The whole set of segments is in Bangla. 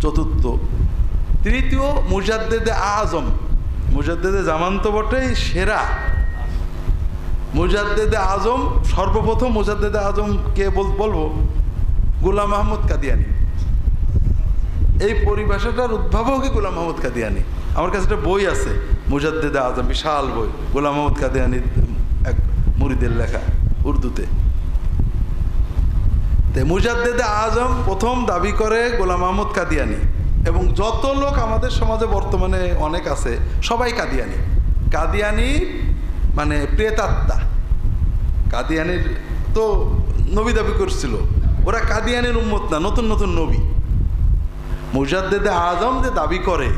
চতুর্থ। তৃতীয় মুজাদ্দেদে আজম। মুজাদ্দেদে জামান তো বটেই, সেরা। মুজাদ্দেদে আজম, সর্বপ্রথম মুজাদ্দেদে আজম কে বল- বলব? গোলাম মাহমুদ কাদিয়ানি। এই পরিভাষাটার উদ্ভাবকই গোলাম মাহমুদ কাদিয়ানি। আমার কাছে একটা বই আছে, মুজাদ্দেদে আজম, বিশাল বই। গোলাম মাহমুদ কাদিয়ানির এক মুরিদের লেখা উর্দুতে। মুজাদ্দেদে আজম প্রথম দাবি করে গোলাম আহমদ কাদিয়ানি। এবং যত লোক আমাদের সমাজে বর্তমানে অনেক আছে, সবাই কাদিয়ানি। কাদিয়ানি মানে প্রেতাত্মা। কাদিয়ানির তো নবী দাবি করছিল, ওরা কাদিয়ানির উম্মত না, নতুন নতুন নবী। মুজাদ্দেদে আজম যে দাবি করে,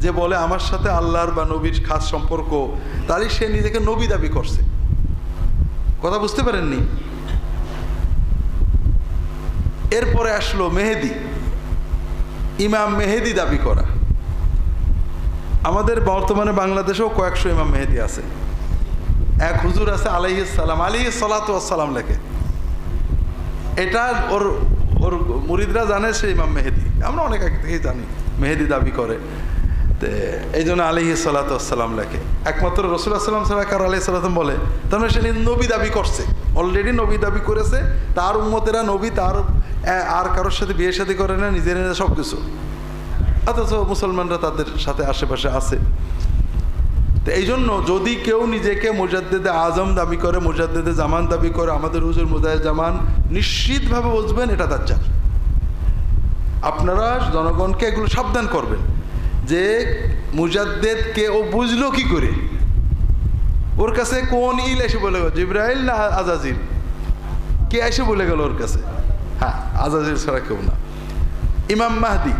যে বলে আমার সাথে আল্লাহর বা নবীর খাস সম্পর্ক, তাহলে সে নিজেকে নবী দাবি করছে। কথা বুঝতে পারেননি? এরপরে আসলো মেহেদি। ইমাম মেহেদি দাবি করা। আমাদের বর্তমানে বাংলাদেশেও কয়েকশো ইমাম মেহেদি আছে। এক হুজুর আছে আলাইসালাম আলী সালাতাম লেখে। এটা ওর ওর মুরিদরা জানে সে ইমাম মেহেদি। আমরা অনেক আগে থেকেই জানি, মেহেদি দাবি করে। তে এই জন্য আলিহি সালাতাম লেখে। একমাত্র রসুল্লাহ সাল্লাম ছাড়া কারও আলি সাল্লাম বলে। তার মানে সে নবী দাবি করছে। অলরেডি নবী দাবি করেছে। তার উম্মতেরা নবী, তার আর কারোর সাথে বিয়ে সাথে করে না, নিজের সব কিছু অথচ মুসলমানরা তাদের সাথে আশেপাশে আছে। তো এই জন্য যদি কেউ নিজেকে মুজাদ্দেদে আজম দাবি করে, মুজাদ্দেদে জামান দাবি করে, আমাদের হুজুর মুজাহিদ জামান নিশ্চিতভাবে বুঝবেন এটা দাজ্জাল। আপনারা জনগণকে এগুলো সাবধান করবেন যে মুজাদ্দেদ কে ও বুঝলো কি করে? ওর কাছে কোন ইল এসে বলে গেল, জিব্রাইল না আজাজিল কে এসে বলে গেল ওর কাছে? হ্যাঁ আজাজিল ছাড়া কেউ না। ইমাম মাহদি,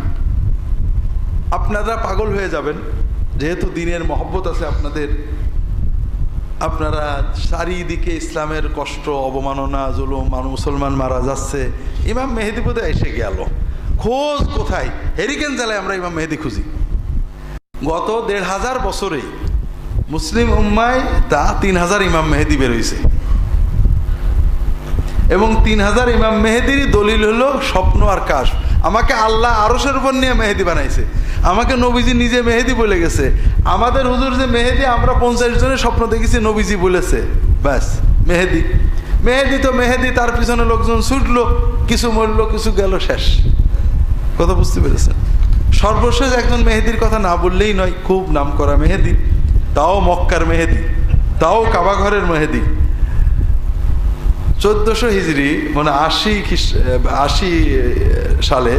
আপনারা পাগল হয়ে যাবেন, যেহেতু দিনের মহব্বত আছে আপনাদের। আপনারা চারিদিকে ইসলামের কষ্ট, অবমাননা, জুলুম মানুষ মুসলমান মারা যাচ্ছে। ইমাম মেহেদি বোধ এসে গেল। খোঁজ কোথায়? হেরিকেন জেলায় আমরা ইমাম মেহেদি খুঁজি। গত দেড় হাজার বছরে মুসলিম উম্মায় তা তিন হাজার ইমাম মেহেদি বেরোইছে। এবং তিন হাজার ইমাম মেহেদির দলিল হলো স্বপ্ন আর কাশ। আমাকে আল্লাহ আরসের উপর নিয়ে মেহেদি বানাইছে। আমাকে নবীজি নিজে মেহেদি বলে গেছে। আমাদের হুজুর যে মেহেদি, আমরা পঞ্চাশ জনের স্বপ্ন দেখেছি, নবীজি বলেছে। ব্যাস, মেহেদি। মেহেদি তো মেহেদি, তার পিছনে লোকজন ছুটলো, কিছু মরলো, কিছু গেল, শেষ। কথা বুঝতে পেরেছেন? সর্বশেষ একজন মেহেদির কথা না বললেই নয়, খুব নাম করা মেহেদি, তাও মক্কার মেহেদি, তাও কাবাঘরের মেহেদি। চোদ্দশো হিজড়ি মানে আশি আশি, সালে,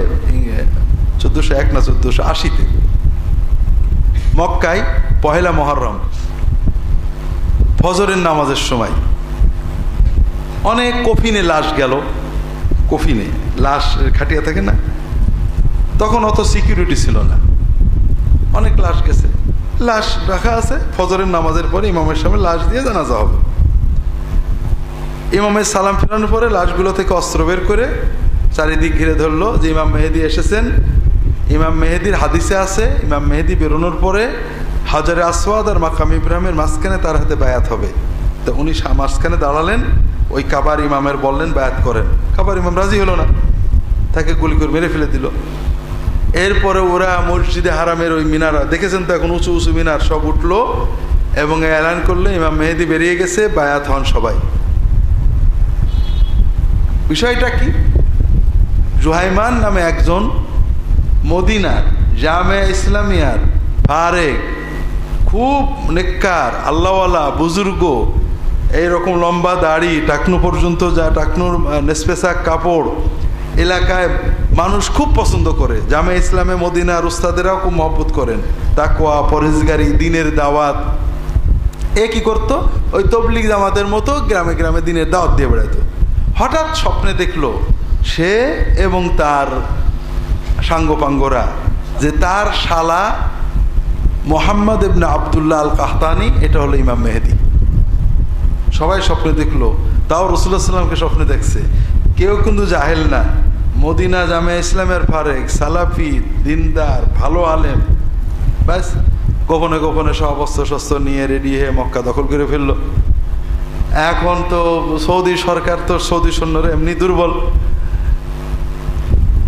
চোদ্দশো এক না চোদ্দশো আশিতে, মক্কায় পহেলা মহরম, ফজরের নামাজের সময়। অনেক কফিনে লাশ গেল, কফিনে, লাশ খাটিয়া থাকে না? তখন অত সিকিউরিটি ছিল না। অনেক লাশ গেছে। লাশ রাখা আছে, ফজরের নামাজের পরে ইমামের সামনে লাশ দিয়ে জানাজা হবে। ইমামের সালাম ফেরানোর পরে লাশগুলো থেকে অস্ত্র বের করে চারিদিক ঘিরে ধরলো। যে ইমাম মেহেদি এসেছেন, ইমাম মেহেদির হাদিসে আছে, ইমাম মেহেদি বেরোনোর পরে হাজারে আসওয়াদ আর মাকাম ইব্রাহিমের মাঝখানে তার হাতে বায়াত হবে। তো উনি মাঝখানে দাঁড়ালেন, ওই কাবার ইমামের বললেন, বায়াত করেন। কাবার ইমাম রাজি হলো না। তাকে গুলি করে মেরে ফেলে দিল। এরপরে ওরা মসজিদে হারামের ওই মিনারা দেখেছেন তো এখন উঁচু উঁচু মিনার সব উঠল এবং এলান করলে ইমাম মেহেদি বেরিয়ে গেছে বায়াত হন সবাই। বিষয়টা কি? জুহাইমান নামে একজন মদিনার জামে ইসলামিয়ার ফারেক খুব নেককার আল্লাহওয়ালা বুজুর্গ এইরকম লম্বা দাড়ি টাকনু পর্যন্ত যা টাকনুর আহ, কাপড় এলাকায় মানুষ খুব পছন্দ করে। জামে ইসলামে মদিনার উস্তাদেরাও খুব মহব্বত করেন। তাকোয়া পরেজগারি দিনের দাওয়াত। এ কি করতো? ওই তবলিগ জামাতের মতো গ্রামে গ্রামে দিনের দাওয়াত দিয়ে বেড়াইতো। হঠাৎ স্বপ্নে দেখল, সে এবং তার সাঙ্গপাঙ্গরা যে তার শালা Mohammed ibn Abdullah al Qahtani এটা হলো ইমাম মেহেদি। সবাই স্বপ্নে দেখল, তাও রসুল্লাহ সাল্লামকে স্বপ্নে দেখছে। কেউ কিন্তু জাহেল না। মদিনা জামে ইসলামের ফারেক, সালাফি, দিনদার, ভালো আলেম। ব্যাস, গোপনে গোপনে সব অস্ত্র শস্ত্র নিয়ে রেডি হয়ে মক্কা দখল করে ফেলল। এখন তো সৌদি সরকার তো সৌদি সৈন্যরা এমনি দুর্বল।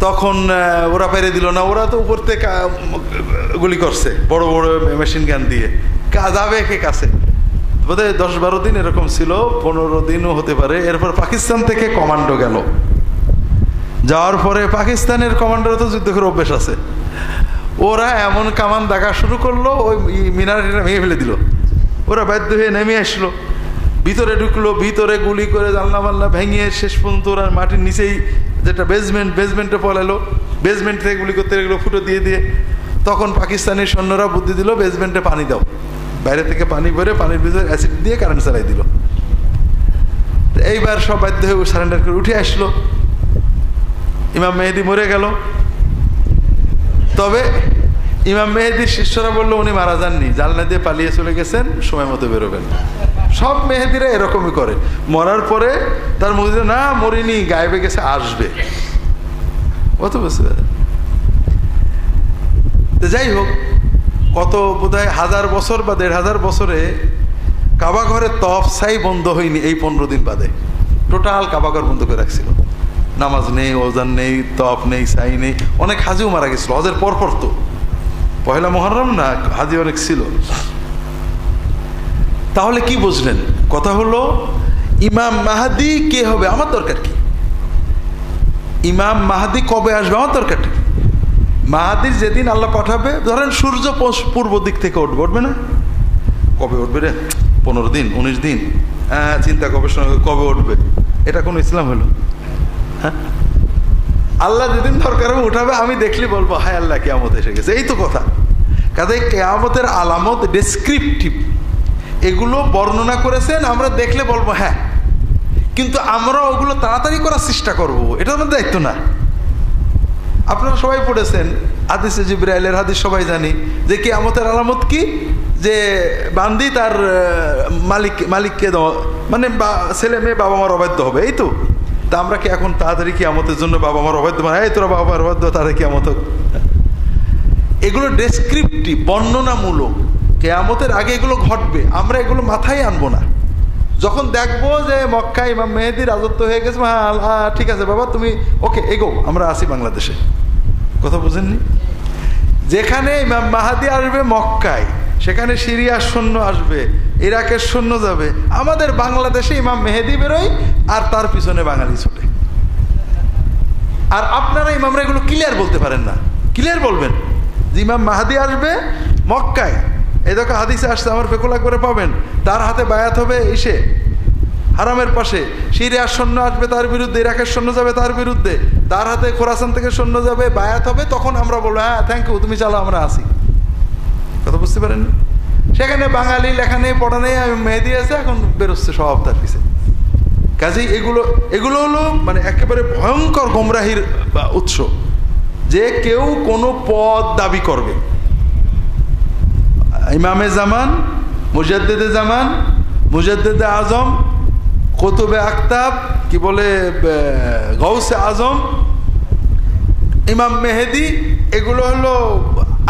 তখন ওরা পেরে দিল না, ওরা তো উপর থেকে গুলি করছে, বড় বড় মেশিন গান দিয়ে। কাজ যাবে কে কাছে? বোধহয় দশ বারো দিন এরকম ছিল, পনেরো দিনও হতে পারে। এরপর পাকিস্তান থেকে কমান্ডো গেল। যাওয়ার পরে পাকিস্তানের কমান্ডোর তো যুদ্ধ করে অভ্যেস আছে। ওরা এমন কামান দেখা শুরু করল, ওই মিনারিটা ভেঙে ফেলে দিল। ওরা বাধ্য হয়ে নেমে আসলো। ভিতরে ঢুকলো, ভিতরে গুলি করে জানলা মাল্লা ভেঙে শেষ পর্যন্ত ওরা মাটির নিচেই যেটা বেসমেন্ট বেসমেন্টে পলালো। বেসমেন্ট থেকে গুলি করতে গেলো, ফুটো দিয়ে দিয়ে। তখন পাকিস্তানি সৈন্যরা বুদ্ধি দিল বেসমেন্টে পানি দাও। বাইরে থেকে পানি ভরে পানির ভিতরে অ্যাসিড দিয়ে কারেন্ট চালাই দিল। এইবার সব বাধ্য হয়ে সারেন্ডার করে উঠে আসলো। ইমাম মেহেদি মরে গেল। তবে ইমাম মেহেদির শিষ্যরা বলল, উনি মারা যাননি জানলা দিয়ে পালিয়ে চলে গেছেন, সময় মতো বেরোবেন। সব মেহেদিরা এরকমই করে। মরার পরে তার মুখে না, মরিনি, গায়েবে গেছে, আসবে। কত বুঝতে যাই হোক, কত বোধহয় হাজার বছর বা দেড় হাজার বছরে কাবা ঘরের তফ সাই বন্ধ হয়নি এই পনেরো দিন বাদে। টোটাল কাবাঘর বন্ধ করে রাখছিল। নামাজ নেই, ওজান নেই তফ নেই সাই নেই। অনেক হাজিও মারা গেছিল হজের পর পর তো। পয়লা মহরম না, হাজি অনেক ছিল। তাহলে কি বুঝলেন? কথা হলো, ইমাম মাহাদি কে হবে? আমার দরকার কি? ইমাম মাহাদি কবে আসবে? আমার দরকার কি? মাহাদির যেদিন আল্লাহ পাঠাবে, ধরেন সূর্য পূর্ব দিক থেকে উঠবে উঠবে না? কবে উঠবে রে? পনেরো দিন, উনিশ দিন। হ্যাঁ চিন্তা গবেষণা কবে উঠবে? এটা কোন ইসলাম হলো? আল্লাহ যেদিন দরকার উঠাবে, আমি দেখলে বলব, হায় আল্লাহ, কেয়ামত এসে গেছে। এই তো কথা। কাজে কেয়ামতের আলামত ডেসক্রিপটিভ এগুলো বর্ণনা করেছেন, আমরা দেখলে বলব হ্যাঁ। কিন্তু আমরা ওগুলো তাড়াতাড়ি করার চেষ্টা করব এটা আমাদের দায়িত্ব না। আপনারা সবাই পড়েছেন, হাদিসে জিব্রাইলের হাদিস, সবাই জানি, যে কি আমতের আলামত কি? যে বান্দি তার মালিক, মালিককে মানে ছেলে মেয়ে বাবা মার অবাধ্য হবে, এই তো? তা আমরা কি এখন তাড়াতাড়ি কি জন্য বাবা মার অবাধ্য মানে এই তোরা বাবা অবাধ্য তাদের কি আমত এগুলো ডেসক্রিপটিভ বর্ণনামূলক। কেয়ামতের আগে এগুলো ঘটবে, আমরা এগুলো মাথায় আনব না। যখন দেখব যে মক্কা ইমাম মেহেদি রাজত্ব হয়ে গেছে ঠিক আছে বাবা, তুমি ওকে এগো, আমরা আসি বাংলাদেশে। কথা বুঝেননি? যেখানে ইমাম মাহাদি আসবে মক্কায়, সেখানে সিরিয়ার সৈন্য আসবে, ইরাকের সৈন্য যাবে, আমাদের বাংলাদেশে ইমাম মেহেদি বেরোয় আর তার পিছনে বাঙালি ছুটে। আর আপনারা ইমামরা এগুলো ক্লিয়ার বলতে পারেন না। ক্লিয়ার বলবেন। যে ইমাম মাহাদি আসবে মক্কায়। এই দেখো হাদিসে আসছে, আমার ফেকুল করে পাবেন। তার হাতে বায়াত হবে এসে। হারামের পাশে। সিরিয়ার সৈন্য আসবে তার বিরুদ্ধে, ইরাকের সৈন্য যাবে তার বিরুদ্ধে। তার হাতে খোরাসান থেকে সৈন্য যাবে, বায়াত হবে, তখন আমরা বলব হ্যাঁ থ্যাংক ইউ তুমি চালো, আমরা আসি। কথা বুঝতে পারেন সেখানে বাঙালি লেখা নেই, পড়া নেই আমি মেহেদি আছে, এখন বেরোচ্ছে সব তার পিছে। কাজেই এগুলো এগুলো হলো মানে একেবারে ভয়ঙ্কর গোমরাহির উৎস, যে কেউ কোনো পদ দাবি করবে। ইমামে জামান, মুজাদ্দেদে জামান, মুজাদ্দেদে আজম কতুবে আক্তাব কি বলে গৌসে আজম, ইমাম মেহেদি, এগুলো হলো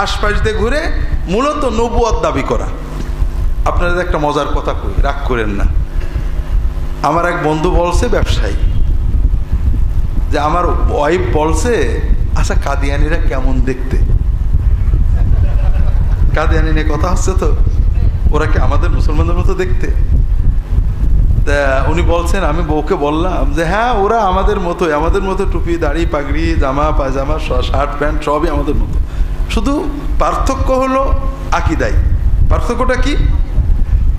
আশপাশ দিয়ে ঘুরে মূলত নবুয়াদ দাবি করা। আপনাদের একটা মজার কথা কই, রাগ করেন না। আমার এক বন্ধু বলছে ব্যবসায়ী, যে আমার ওয়াইফ বলছে আচ্ছা কাদিয়ানিরা কেমন দেখতে? কাদিয়ানি নিয়ে কথা হচ্ছে তো, ওরা কি আমাদের মুসলমানদের মতো দেখতে? উনি বলছেন, আমি বউকে বললাম যে হ্যাঁ ওরা আমাদের মতোই, আমাদের মতো টুপি, দাড়ি, পাগড়ি, জামা, পায়জামা শার্ট, প্যান্ট, সবই আমাদের মতো। শুধু পার্থক্য হলো আকিদাই। পার্থক্যটা কি?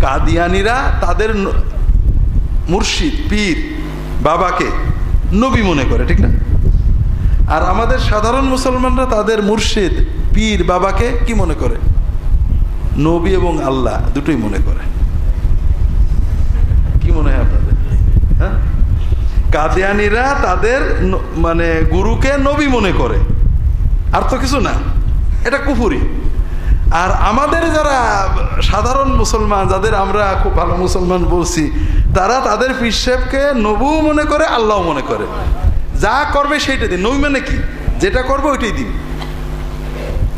কাদিয়ানিরা তাদের মুর্শিদ, পীর, বাবাকে নবী মনে করে, ঠিক না? আর আমাদের সাধারণ মুসলমানরা তাদের মুর্শিদ, পীর, বাবাকে কি মনে করে? নবী এবং আল্লাহ দুটোই মনে করে। কি মনে হয় আপনাদের? হ্যাঁ? কাদিয়ানিরা তাদের মানে গুরুকে নবী মনে করে। আর তো কিছু না, এটা কুফুরি। আর আমাদের যারা সাধারণ মুসলমান, যাদের আমরা খুব ভালো মুসলমান বলছি তারা তাদের পিসেবকে নবু মনে করে আল্লাহ মনে করে। যা করবে সেইটা দিন। নবী মানে কি? যেটা করবে ওইটাই দিন।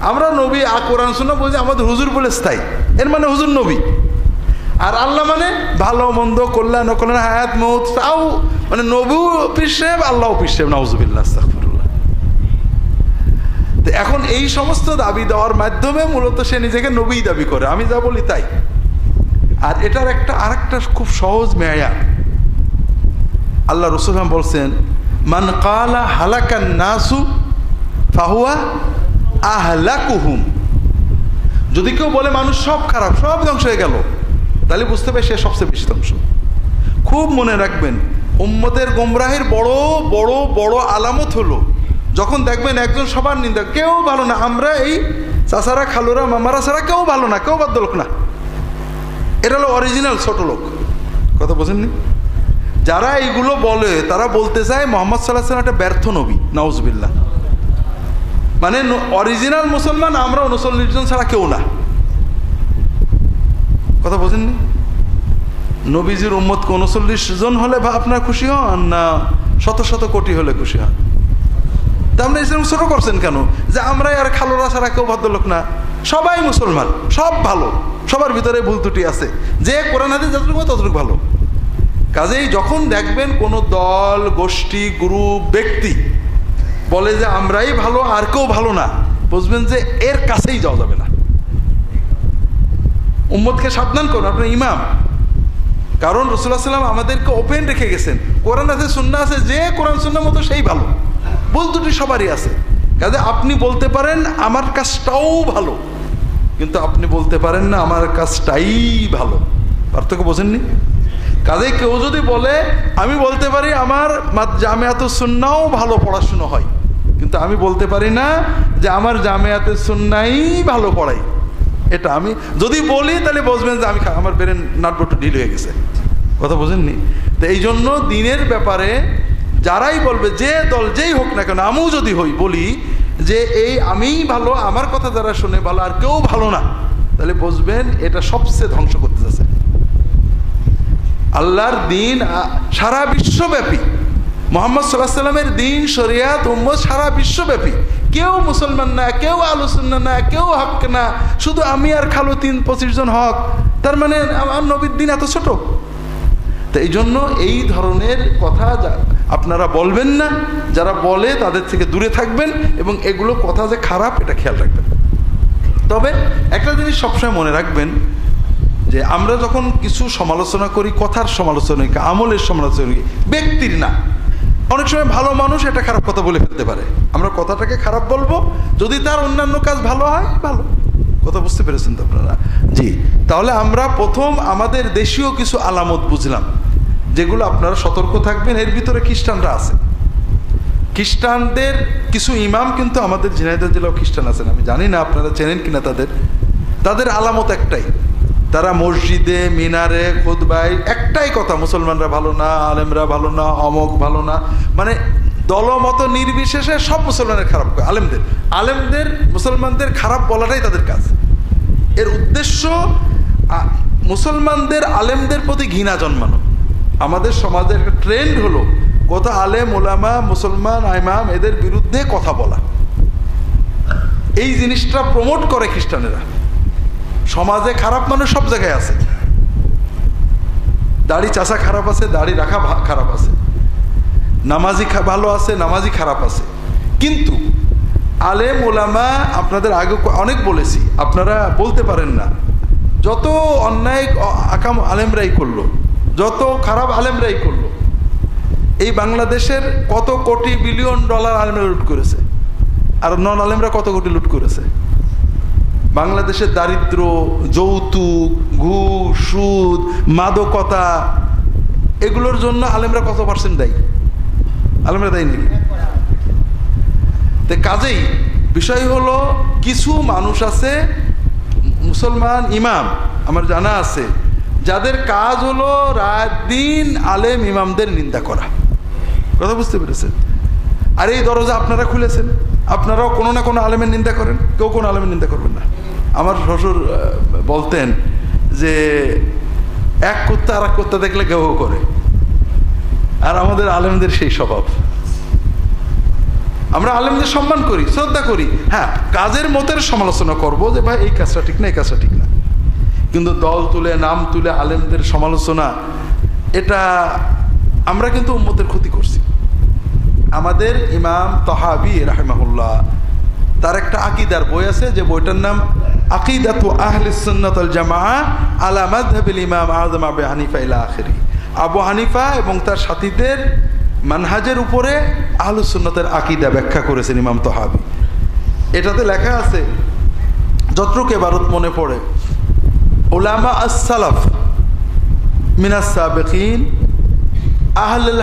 আমরা নবী আ কোরআন শুনে বলছি আমাদের হুজুর বলে স্থায়ী। এর মানে হুজুর নবী। আর আল্লাহ মানে ভালো, মন্দ, কল্যাণ, অকল্যাণ, হায়াত মৌত তাও মানে নবু পিসেব আল্লাহ পিসেব তো এখন এই সমস্ত দাবি দেওয়ার মাধ্যমে মূলত সে নিজেকে নবী দাবি করে। আমি যা বলি তাই। আর এটার একটা, আরেকটা খুব সহজ মেয়া আল্লাহ রসুলাম বলছেন, মান কালা হালাকান নাসু ফাহুয়া আহলাকুহুম। যদি কেউ বলে মানুষ সব খারাপ, সব ধ্বংস হয়ে গেল, তাহলে বুঝতে পারে সে সবচেয়ে বেশি ধ্বংস। খুব মনে রাখবেন, উম্মতের গোমরাহের বড় বড় বড় আলামত হলো, যখন দেখবেন একজন সবার নিন্দা, কেউ ভালো না, আমরা এই চাচারা, খালুরা, মামারা ছাড়া কেউ ভালো না, কেউ বাধ্য লোক না। এটা হলো অরিজিনাল ছোট লোক। কথা বোঝেননি? যারা এইগুলো বলে, তারা বলতে চায় মোহাম্মদ সাল্লাহ সাল্লাম একটা ব্যর্থ নবী নওয়াজবিল্লা মানে অরিজিনাল মুসলমান, আমরা উনচল্লিশ জন ছাড়া কেউ না। কথা বোঝেননি? নবীজির উম্মত উনচল্লিশ জন হলে বা আপনার খুশি হন, না শত শত কোটি হলে খুশি হন? তা আপনি ছোট করছেন কেন? যে আমরাই আর খালোরা ছাড়া কেউ ভদ্রলোক না। সবাই মুসলমান, সব ভালো। সবার ভিতরে ভুল ত্রুটি আছে। যে কোরআন হাতে যতটুকু ততটুকু ভালো। কাজেই যখন দেখবেন কোনো দল, গোষ্ঠী, গ্রুপ, ব্যক্তি বলে যে আমরাই ভালো, আর কেউ ভালো না, বুঝবেন যে এর কাছেই যাওয়া যাবে না। উম্মদকে সাবধান করুন আপনার ইমাম। কারণ রসুল্লাহ সাল্লাম আমাদেরকে ওপেন রেখে গেছেন। কোরআন আছে শূন্য আছে, যে কোরআন শূন্য মতো সেই ভালো। বল দুটি সবারই আছে। কাজে আপনি বলতে পারেন, আমার কাজটাও ভালো। কিন্তু আপনি বলতে পারেন না, আমার কাজটাই ভালো। পার্থক্য বোঝেননি? কাজে কেউ যদি বলে, আমি বলতে পারি, আমার জামেয়াত সুন্নাও ভালো পড়াশুনো হয়। কিন্তু আমি বলতে পারি না যে আমার জামেয়াতে সুন্নাই ভালো পড়াই। এটা আমি, যদি বলি তাহলে বুঝবেন যে আমি আমার ব্রেন নাটবটু ঢিল হয়ে গেছে। কথা বোঝেননি? তো এই জন্য দিনের ব্যাপারে যারাই বলবে, যে দল যেই হোক না কেন আমিও যদি হই, বলি যে এই আমিই ভালো, আমার কথা যারা শুনে ভালো, আর কেউ ভালো না, তাহলে বুঝবেন এটা সবচেয়ে ধ্বংস করতে যাচ্ছে। আল্লাহর দিন সারা বিশ্বব্যাপী, মোহাম্মদ সাল্লাহ সাল্লামের দিন, শরিয়াত উম্মদ সারা বিশ্বব্যাপী। কেউ মুসলমান না, কেউ আলোচনা না, কেউ হক না, শুধু আমি আর খালো তিন, পঁচিশ জন হক, তার মানে আমার নবীর দিন এত ছোট। তো এই জন্য এই ধরনের কথা আপনারা বলবেন না, যারা বলে তাদের থেকে দূরে থাকবেন এবং এগুলো কথা যে খারাপ, এটা খেয়াল রাখবেন। তবে একটা জিনিস সবসময় মনে রাখবেন, যে আমরা যখন কিছু সমালোচনা করি, কথার সমালোচনা করি, আমলের সমালোচনা করি, ব্যক্তির না। অনেক সময় ভালো মানুষ এটা খারাপ কথা বলে ফেলতে পারে। আমরা কথাটাকে খারাপ বলব, যদি তার অন্যান্য কাজ ভালো হয়, ভালো। কথা বুঝতে পেরেছেন তো আপনারা? জি, তাহলে আমরা প্রথম আমাদের দেশীয় কিছু আলামত বুঝলাম। যেগুলো আপনারা সতর্ক থাকবেন, এর ভিতরে খ্রিস্টানরা আছে। খ্রিস্টানদের কিছু ইমাম কিন্তু আমাদের ঝিনাইদহ জেলাও খ্রিস্টান আছেন। আমি জানি না আপনারা চেনেন কিনা তাদের। তাদের আলামত একটাই, তারা মসজিদে, মিনারে খুদবাই একটাই কথা, মুসলমানরা ভালো না, আলেমরা ভালো না, অমক ভালো না। মানে দলমত নির্বিশেষে সব মুসলমানের খারাপ আলেমদের। আলেমদের, মুসলমানদের খারাপ বলাটাই তাদের কাজ। এর উদ্দেশ্য মুসলমানদের আলেমদের প্রতি ঘৃণা জন্মানো। আমাদের সমাজের একটা ট্রেন্ড হলো কত আলেম ওলামা মুসলমান আইমাম এদের বিরুদ্ধে কথা বলা। এই জিনিসটা প্রমোট করে খ্রিস্টানেরা। সমাজে খারাপ মানুষ সব জায়গায় আছে। দাড়ি চাষা খারাপ আছে, দাড়ি রাখা খারাপ আছে। নামাজি ভালো আছে, নামাজি খারাপ আছে। কিন্তু আলেম ওলামা আপনাদের আগে অনেক বলেছি, আপনারা বলতে পারেন না। যত অন্যায় আকাম আলেমরাই করল যত খারাপ আলেমরাই করল, এই বাংলাদেশের কত কোটি বিলিয়ন ডলার আলেমরা লুট করেছে, আর নন আলেমরা কত কোটি লুট করেছে? বাংলাদেশের দারিদ্র, যৌতুক, ঘুষ, সুদ, মাদকতা, এগুলোর জন্য আলেমরা কত পার্সেন্ট দেয়? আলেমরা দেয় নাকি কাজেই বিষয় হলো, কিছু মানুষ আছে, মুসলমান ইমাম, আমার জানা আছে যাদের কাজ হলো রাত দিন আলেম ইমামদের নিন্দা করা। কথা বুঝতে পেরেছেন? আর এই দরজা আপনারা খুলেছেন। আপনারাও কোনো না কোনো আলেমের নিন্দা করেন। কেউ কোনো আলেমের নিন্দা করবেন না। আমার শ্বশুর বলতেন যে, এক কুত্তা আর এক কুত্তা দেখলে কেউ করে। আর আমাদের আলেমদের সেই স্বভাব। আমরা আলেমদের সম্মান করি, শ্রদ্ধা করি। হ্যাঁ কাজের মতের সমালোচনা করব যে, ভাই, এই কাজটা ঠিক না, এই কাজটা ঠিক না। কিন্তু দল তুলে, নাম তুলে, আলেমদের সমালোচনা, এটা আমরা কিন্তু উম্মতের ক্ষতি করছি। আমাদের ইমাম তহাবি রাহেমাহুল্লাহ, তার একটা আকিদার বই আছে যে বইটার নাম আকিদাতু আহলি সুন্নাতুল জামাআ আলা মাযহাবিল ইমাম আযম আবু হানিফা ইলা আখিরি। আবু হানিফা এবং তার সাথীদের মানহাজের উপরে আহলুস আকিদা ব্যাখ্যা করেছেন ইমাম তহাবি। এটাতে লেখা আছে, যতটুকু ভারত মনে পড়ে ওলামা আহলুল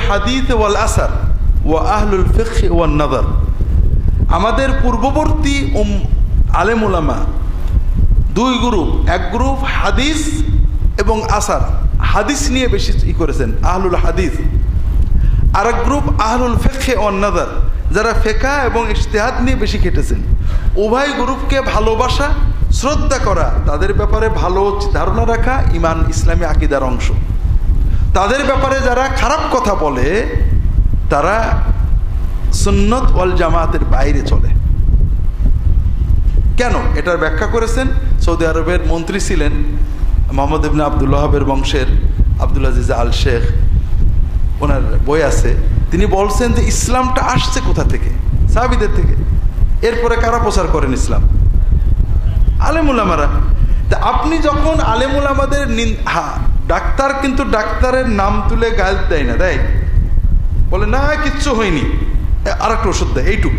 আমাদের পূর্ববর্তী আলেম ওলামা দুই গ্রুপ, এক গ্রুপ হাদিস এবং আসার। হাদিস নিয়ে বেশি ই করেছেন, আহলুল হাদিস। আর এক গ্রুপ, আহলুল ফেখে অন্নাদার যারা ফেকা এবং ইশতেহাদ নিয়ে বেশি খেটেছেন। উভয় গ্রুপকে ভালোবাসা শ্রদ্ধা করা, তাদের ব্যাপারে ভালো ধারণা রাখা ইমান, ইসলামী আকিদার অংশ। তাদের ব্যাপারে যারা খারাপ কথা বলে, তারা সুন্নত ওয়াল জামাতের বাইরে চলে। কেন? এটার ব্যাখ্যা করেছেন সৌদি আরবের মন্ত্রী ছিলেন মোহাম্মদ ইবনে আবদুল্লাহাবের বংশের আব্দুল আজিজ আল শেখ। ওনার বই আছে। তিনি বলছেন যে ইসলামটা আসছে কোথা থেকে? সাহাবিদের থেকে। এরপরে কারা প্রচার করেন ইসলাম? আলেমুলামারা তা আপনি যখন আলেমুলামাদের হ্যাঁ ডাক্তার কিন্তু ডাক্তারের নাম তুলে গাল দেয় না, দেয়। বলে, না, কিচ্ছু হয়নি। আর একটা ওষুধ দেয়, এইটুকু।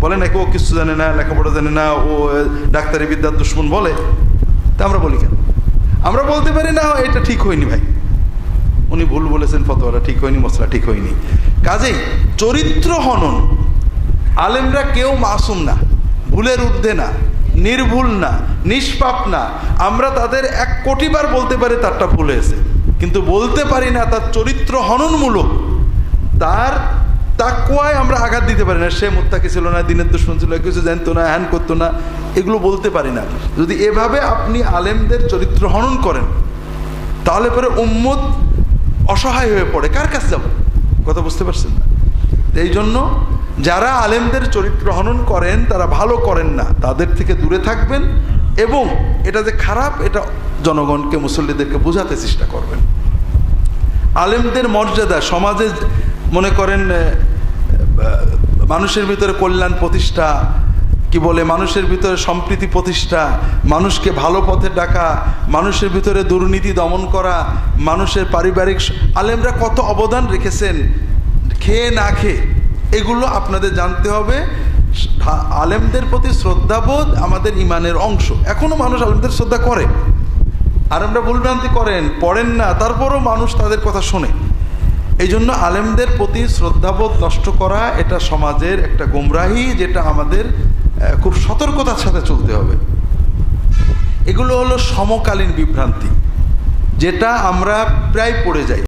বলে নাকি, ও কিচ্ছু জানে না, লেখাপড়া জানে না, ও ডাক্তারি বিদ্যার দুশ্মন বলে। তা আমরা বলি কেন? আমরা বলতে পারি, না, এটা ঠিক হয়নি ভাই। উনি ভুল বলেছেন ফতোয়াটা, ঠিক হয়নি, মশলা ঠিক হয়নি। কাজেই চরিত্র হনন। আলেমরা কেউ মাসুম না, ভুলের ঊর্ধ্বে না। নির্ভুল না, নিষ্পাপ না। আমরা তাদের এক কোটিবার বলতে পারি তারটা ভুল হয়েছে। কিন্তু বলতে পারি না, তার চরিত্র হননমূলক। তার তাকুয়ায় আমরা আঘাত দিতে পারি না। সে মুত্তাকি ছিল না, দিনের দুশ্মন ছিল কিছু জানতো না হ্যান করতো না, এগুলো বলতে পারি না। যদি এভাবে আপনি আলেমদের চরিত্র হনন করেন, তাহলে পরে উম্মত অসহায় হয়ে পড়ে। কার কাছে যাব? কথা বুঝতে পারছেন না? এই জন্য যারা আলেমদের চরিত্র হনন করেন, তারা ভালো করেন না। তাদের থেকে দূরে থাকবেন এবং এটা যে খারাপ, এটা জনগণকে, মুসল্লিদেরকে বোঝাতে চেষ্টা করবেন। আলেমদের মর্যাদা সমাজে মনে করেন মানুষের ভিতরে কল্যাণ প্রতিষ্ঠা, কি বলে, মানুষের ভিতরে সম্প্রীতি প্রতিষ্ঠা, মানুষকে ভালো পথে ডাকা, মানুষের ভিতরে দুর্নীতি দমন করা, মানুষের পারিবারিক আলেমরা কত অবদান রেখেছেন, খেয়ে না খেয়ে। এগুলো আপনাদের জানতে হবে। আলেমদের প্রতি শ্রদ্ধাবোধ আমাদের ইমানের অংশ। এখনও মানুষ আলেমদের শ্রদ্ধা করে। আর আমরা ভুলভ্রান্তি করেন, পড়েন না, তারপরও মানুষ তাদের কথা শোনে। এই জন্য আলেমদের প্রতি শ্রদ্ধাবোধ নষ্ট করা এটা সমাজের একটা গোমরাহি, যেটা আমাদের খুব সতর্কতার সাথে চলতে হবে। এগুলো হলো সমকালীন বিভ্রান্তি, যেটা আমরা প্রায় পড়ে যাই।